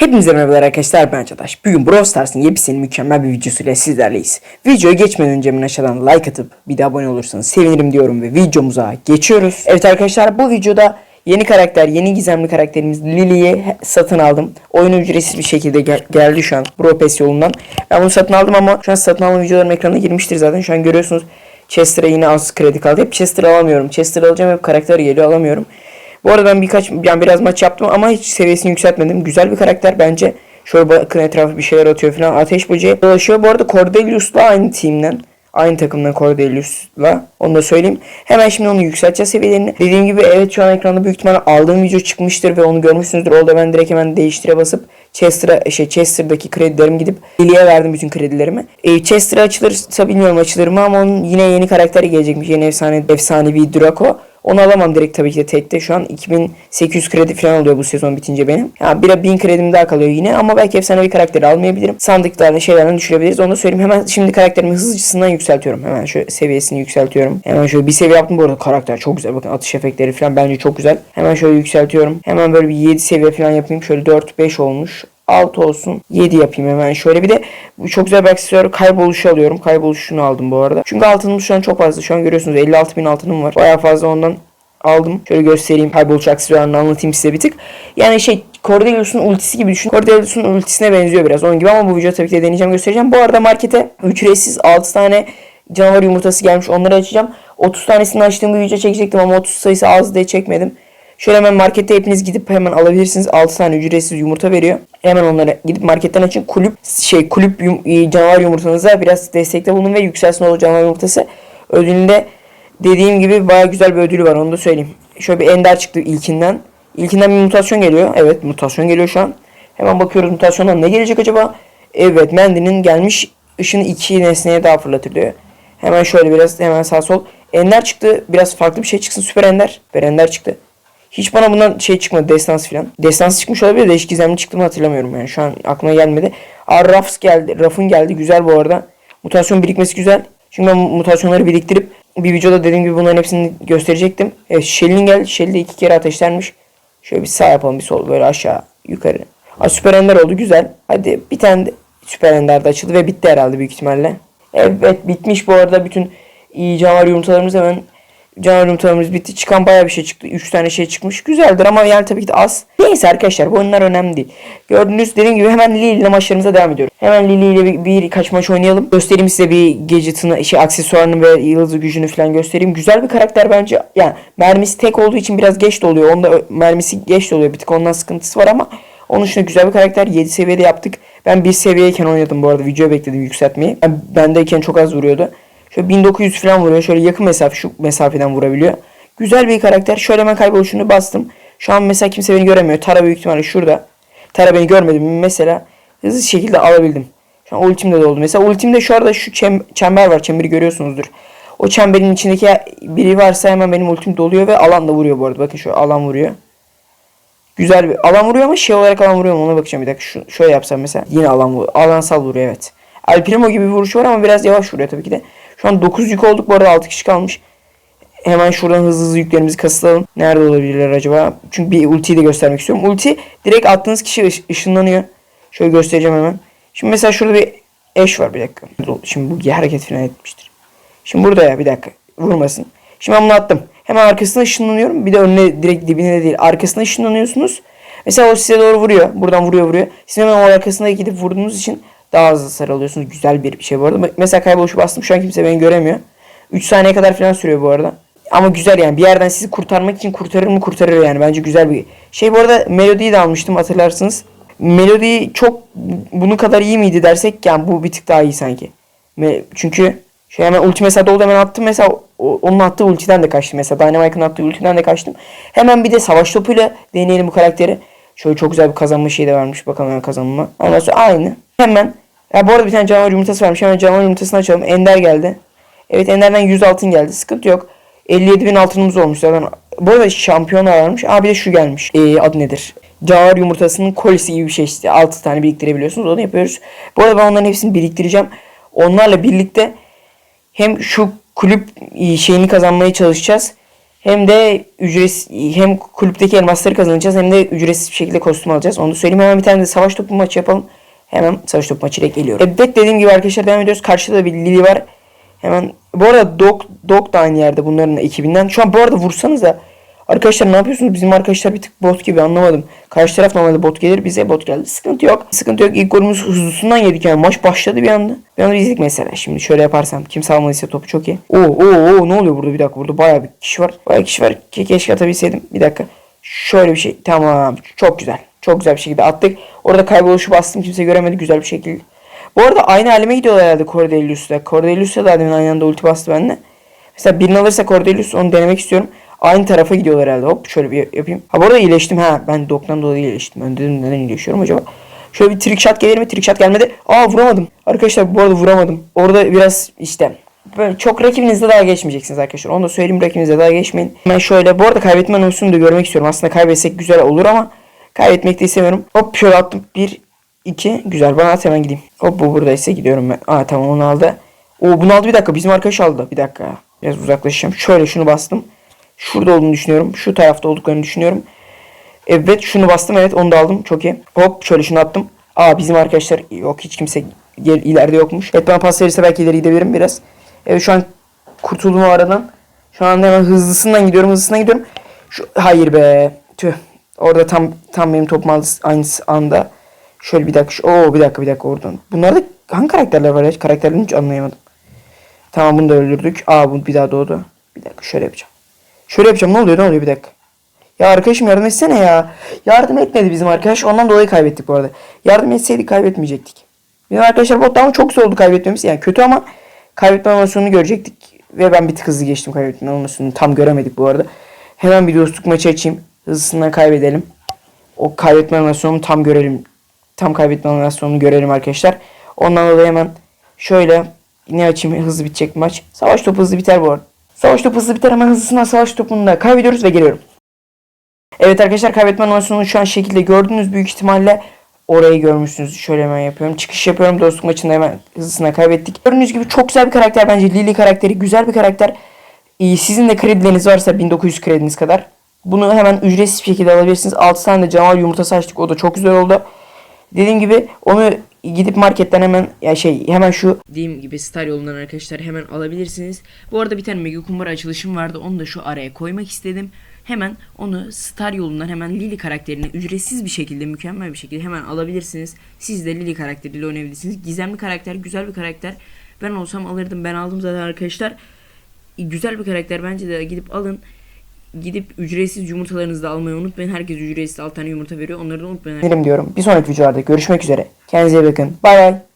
Hepinize merhabalar arkadaşlar ben Çataş. Bugün Brawl Stars'ın yepyeni mükemmel bir videosuyla sizlerleyiz. Videoya geçmeden önce hemen aşağıdan like atıp bir de abone olursanız sevinirim diyorum ve videomuza geçiyoruz. Evet arkadaşlar bu videoda yeni karakter, yeni gizemli karakterimiz Lily'yi satın aldım. Oyun ücretsiz bir şekilde gel- geldi şu an Brawl Pass yolundan. Ben bunu satın aldım ama şu an satın alma videolarım ekrana girmiştir zaten. Şu an görüyorsunuz Chester'a yine az kredi kaldı. Hep Chester alamıyorum. Chester alacağım hep karakter geliyor alamıyorum. Bu arada ben birkaç yani biraz maç yaptım ama hiç seviyesini yükseltmedim. Güzel bir karakter bence. Şöyle bakın etrafı bir şeyler atıyor falan. Ateş böceği dolaşıyor. Bu arada Cordelius'la aynı teamden. Aynı takımdan Cordelius'la. Onu da söyleyeyim. Hemen şimdi onu yükselteceğiz seviyelerini. Dediğim gibi evet şu an ekranda büyük ihtimalle aldığım video çıkmıştır ve onu görmüşsünüzdür. Orada ben direkt hemen değiştire basıp Chester'a şey Chester'daki kredilerimi gidip Lily'e verdim bütün kredilerimi. E, Chester açılırsa bilmiyorum açılır mı ama onun yine yeni karakteri gelecekmiş. Yeni efsane efsanevi Draco. Onu alamam direkt tabii ki de tekte. Şu an 2800 kredi falan oluyor bu sezon bitince benim. Ya bir 1000 kredim daha kalıyor yine ama belki efsanevi karakteri almayabilirim. Sandıklarla şeylerden düşürebiliriz. Onu da söyleyeyim. Hemen şimdi karakterimi hızlıcısından yükseltiyorum. Hemen şöyle seviyesini yükseltiyorum. Hemen şöyle bir seviye yaptım bu arada karakter çok güzel. Bakın atış efektleri falan bence çok güzel. Hemen şöyle yükseltiyorum. Hemen böyle bir 7 seviye falan yapayım. Şöyle 4-5 olmuş. 6 olsun. 7 yapayım hemen şöyle. Bir de bu çok güzel bir aksesuar kayboluşu alıyorum. Kayboluşunu aldım bu arada. Çünkü altınım şu an çok fazla. Şu an görüyorsunuz 56 bin altınım var. Bayağı fazla ondan aldım. Şöyle göstereyim kayboluş aksesuarını anlatayım size bir tık. Yani şey Cordelius'un ultisi gibi düşün. Cordelius'un ultisine benziyor biraz onun gibi ama bu videoda tabii ki de deneyeceğim göstereceğim. Bu arada markete ücretsiz 6 tane canavar yumurtası gelmiş. Onları açacağım. 30 tanesini açtığım bir video çekecektim ama 30 sayısı az diye çekmedim. Şöyle hemen markette hepiniz gidip hemen alabilirsiniz. 6 tane ücretsiz yumurta veriyor. Hemen onları gidip marketten açın. Kulüp şey kulüp yum, e, canavar yumurtanıza biraz destekte bulun ve yükselsin o canavar yumurtası. Ödülünde dediğim gibi baya güzel bir ödülü var onu da söyleyeyim. Şöyle bir ender çıktı ilkinden. İlkinden bir mutasyon geliyor. Evet mutasyon geliyor şu an. Hemen bakıyoruz mutasyondan ne gelecek acaba? Evet Mendy'nin gelmiş ışını iki nesneye daha fırlatılıyor. Hemen şöyle biraz hemen sağ sol. Ender çıktı. Biraz farklı bir şey çıksın. Süper Ender. Süper Ender çıktı. Hiç bana bundan şey çıkmadı. Destans falan. Destans çıkmış olabilir. Değişik gizemli çıktı mı hatırlamıyorum yani. Şu an aklıma gelmedi. Aa, Rafs geldi. Raf'ın geldi. Güzel bu arada. Mutasyon birikmesi güzel. Çünkü ben mutasyonları biriktirip bir videoda dediğim gibi bunların hepsini gösterecektim. Evet Shell'in geldi. Shell de iki kere ateşlenmiş. Şöyle bir sağ yapalım bir sol böyle aşağı yukarı. Aa, süper ender oldu güzel. Hadi bir tane de süper ender de açıldı ve bitti herhalde büyük ihtimalle. Evet bitmiş bu arada bütün iyi canavar yumurtalarımız hemen canavar yumurtalarımız bitti. Çıkan bayağı bir şey çıktı. 3 tane şey çıkmış. Güzeldir ama yani tabii ki de az. Neyse arkadaşlar bu oyunlar önemli değil. Gördüğünüz dediğim gibi hemen Lili ile maçlarımıza devam ediyoruz. Hemen Lili ile bir, birkaç maç oynayalım. Göstereyim size bir gadget'ını, şey aksesuarını ve yıldız gücünü falan göstereyim. Güzel bir karakter bence. Yani mermisi tek olduğu için biraz geç doluyor. Onda ö- mermisi geç doluyor. Bir tık ondan sıkıntısı var ama onun dışında güzel bir karakter. 7 seviyede yaptık. Ben 1 seviyeyken oynadım bu arada. Video bekledim yükseltmeyi. Yani bendeyken çok az vuruyordu. Şöyle 1900 falan vuruyor. Şöyle yakın mesafe şu mesafeden vurabiliyor. Güzel bir karakter. Şöyle ben kayboluşunu bastım. Şu an mesela kimse beni göremiyor. Tara büyük ihtimalle şurada. Tara beni görmedi mi mesela hızlı şekilde alabildim. Şu an ultim de doldu. Mesela ultimde şu arada şu çem- çember var. Çemberi görüyorsunuzdur. O çemberin içindeki biri varsa hemen benim ultim doluyor ve alan da vuruyor bu arada. Bakın şu alan vuruyor. Güzel bir alan vuruyor ama şey olarak alan vuruyor mu ona bakacağım bir dakika. Şu, şöyle yapsam mesela yine alan vuruyor. Alansal vuruyor evet. El Primo gibi bir vuruş var ama biraz yavaş vuruyor tabii ki de. Şu an 9 yük olduk bu arada 6 kişi kalmış. Hemen şuradan hızlı hızlı yüklerimizi kasılalım. Nerede olabilirler acaba? Çünkü bir ultiyi de göstermek istiyorum. Ulti direkt attığınız kişi ış- ışınlanıyor. Şöyle göstereceğim hemen. Şimdi mesela şurada bir eş var bir dakika. Şimdi bu hareket falan etmiştir. Şimdi burada ya bir dakika. Vurmasın. Şimdi ben bunu attım. Hemen arkasına ışınlanıyorum. Bir de önüne direkt dibine de değil. Arkasına ışınlanıyorsunuz. Mesela o size doğru vuruyor. Buradan vuruyor vuruyor. Siz hemen o arkasına gidip vurduğunuz için daha hızlı hasar alıyorsunuz. Güzel bir şey bu arada. Mesela kayboluşu bastım. Şu an kimse beni göremiyor. 3 saniye kadar falan sürüyor bu arada. Ama güzel yani. Bir yerden sizi kurtarmak için kurtarır mı kurtarır yani. Bence güzel bir şey. Bu arada Melody'yi de almıştım hatırlarsınız. Melody çok bunun kadar iyi miydi dersek yani bu bir tık daha iyi sanki. Çünkü şey hemen ulti mesela doldu hemen attım mesela onun attığı ultiden de kaçtım mesela Dynamite'ın attığı ultiden de kaçtım. Hemen bir de savaş topuyla deneyelim bu karakteri. Şöyle çok güzel bir kazanma şeyi de vermiş bakalım hemen kazanma. Ondan sonra aynı. Hemen ya bu arada bir tane canavar yumurtası vermiş. Hemen canavar yumurtasını açalım. Ender geldi. Evet Ender'den 100 altın geldi. Sıkıntı yok. 57 bin altınımız olmuş zaten. Bu arada şampiyona varmış. Aa bir de şu gelmiş. Ee, adı nedir? Canavar yumurtasının kolisi gibi bir şey işte. 6 tane biriktirebiliyorsunuz. Onu yapıyoruz. Bu arada ben onların hepsini biriktireceğim. Onlarla birlikte hem şu kulüp e, şeyini kazanmaya çalışacağız. Hem de ücretsiz hem kulüpteki elmasları kazanacağız hem de ücretsiz bir şekilde kostüm alacağız. Onu da söyleyeyim hemen bir tane de savaş topu maçı yapalım. Hemen savaş topu maçıyla geliyorum. Evet dediğim gibi arkadaşlar devam ediyoruz. Karşıda da bir Lili var. Hemen bu arada Dog, Dog da aynı yerde bunların ekibinden. Şu an bu arada vursanız da Arkadaşlar ne yapıyorsunuz? Bizim arkadaşlar bir tık bot gibi anlamadım. Karşı taraf normalde bot gelir bize bot geldi. Sıkıntı yok. Sıkıntı yok. İlk golümüz hızlısından yedik yani. Maç başladı bir anda. Bir anda izledik mesela. Şimdi şöyle yaparsam. Kimse almadıysa topu çok iyi. Oo oo oo ne oluyor burada bir dakika. Burada bayağı bir kişi var. Bayağı kişi var. Ke keşke atabilseydim. Bir dakika. Şöyle bir şey. Tamam. Çok güzel. Çok güzel bir şekilde attık. Orada kayboluşu bastım. Kimse göremedi. Güzel bir şekilde. Bu arada aynı halime gidiyorlar herhalde Cordelius'ta. Cordelius'ta da demin aynı anda ulti bastı bende. Mesela birini alırsa Cordelius onu denemek istiyorum. Aynı tarafa gidiyorlar herhalde. Hop şöyle bir yapayım. Ha bu arada iyileştim ha. Ben doktan dolayı iyileştim. Ben dedim neden iyileşiyorum acaba? Şöyle bir trick shot gelir mi? Trick shot gelmedi. Aa vuramadım. Arkadaşlar bu arada vuramadım. Orada biraz işte böyle çok rakibinizle daha geçmeyeceksiniz arkadaşlar. Onu da söyleyeyim rakibinizle daha geçmeyin. Ben şöyle bu arada kaybetme anonsunu da görmek istiyorum. Aslında kaybetsek güzel olur ama kaybetmek de istemiyorum. Hop şöyle attım. Bir, iki. Güzel bana at hemen gideyim. Hop bu buradaysa gidiyorum ben. Aa tamam onu aldı. Oo bunu aldı bir dakika. Bizim arkadaş aldı. Bir dakika. Biraz uzaklaşacağım. Şöyle şunu bastım. Şurada olduğunu düşünüyorum. Şu tarafta olduklarını düşünüyorum. Evet şunu bastım evet onu da aldım. Çok iyi. Hop şöyle şunu attım. Aa bizim arkadaşlar yok hiç kimse gel, ileride yokmuş. Evet bana pas verirse belki ileri gidebilirim biraz. Evet şu an kurtuldum o aradan. Şu anda hemen hızlısından gidiyorum hızlısından gidiyorum. Şu, hayır be. Tüh. Orada tam tam benim topum aynı anda. Şöyle bir dakika. Oo bir dakika bir dakika oradan. Bunlarda hangi karakterler var ya? Karakterlerini hiç anlayamadım. Tamam bunu da öldürdük. Aa bu bir daha doğdu. Bir dakika şöyle yapacağım. Şöyle yapacağım. Ne oluyor? Ne oluyor? Bir dakika. Ya arkadaşım yardım etsene ya. Yardım etmedi bizim arkadaş. Ondan dolayı kaybettik bu arada. Yardım etseydik kaybetmeyecektik. Bizim arkadaşlar bottan ama çok zor oldu kaybetmemiz. Yani kötü ama kaybetme animasyonunu görecektik. Ve ben bir tık hızlı geçtim kaybetme animasyonunu. Tam göremedik bu arada. Hemen bir dostluk maçı açayım. Hızlısından kaybedelim. O kaybetme animasyonunu tam görelim. Tam kaybetme animasyonunu görelim arkadaşlar. Ondan dolayı hemen şöyle ne açayım hızlı bitecek maç. Savaş topu hızlı biter bu arada. Savaş topu hızlı biter hemen hızlısından savaş topunu da kaybediyoruz ve geliyorum. Evet arkadaşlar kaybetme animasyonunu şu an şekilde gördünüz. Büyük ihtimalle orayı görmüşsünüz. Şöyle hemen yapıyorum. Çıkış yapıyorum. Dostluk maçında hemen hızlısına kaybettik. Gördüğünüz gibi çok güzel bir karakter bence. Lily karakteri güzel bir karakter. Ee, Sizin de kredileriniz varsa 1900 krediniz kadar. Bunu hemen ücretsiz bir şekilde alabilirsiniz. 6 tane de canavar yumurtası açtık. O da çok güzel oldu. Dediğim gibi onu gidip marketten hemen ya şey hemen şu dediğim gibi Star yolundan arkadaşlar hemen alabilirsiniz. Bu arada bir tane mega kumbara açılışım vardı. Onu da şu araya koymak istedim. Hemen onu Star yolundan hemen Lily karakterini ücretsiz bir şekilde mükemmel bir şekilde hemen alabilirsiniz. Siz de Lily karakteriyle oynayabilirsiniz. Gizemli karakter, güzel bir karakter. Ben olsam alırdım. Ben aldım zaten arkadaşlar. Güzel bir karakter bence de gidip alın. Gidip ücretsiz yumurtalarınızı da almayı unutmayın. Herkes ücretsiz 6 tane yumurta veriyor. Onları da unutmayın. diyorum. Bir sonraki videolarda görüşmek üzere. Kendinize bakın. Bay bay.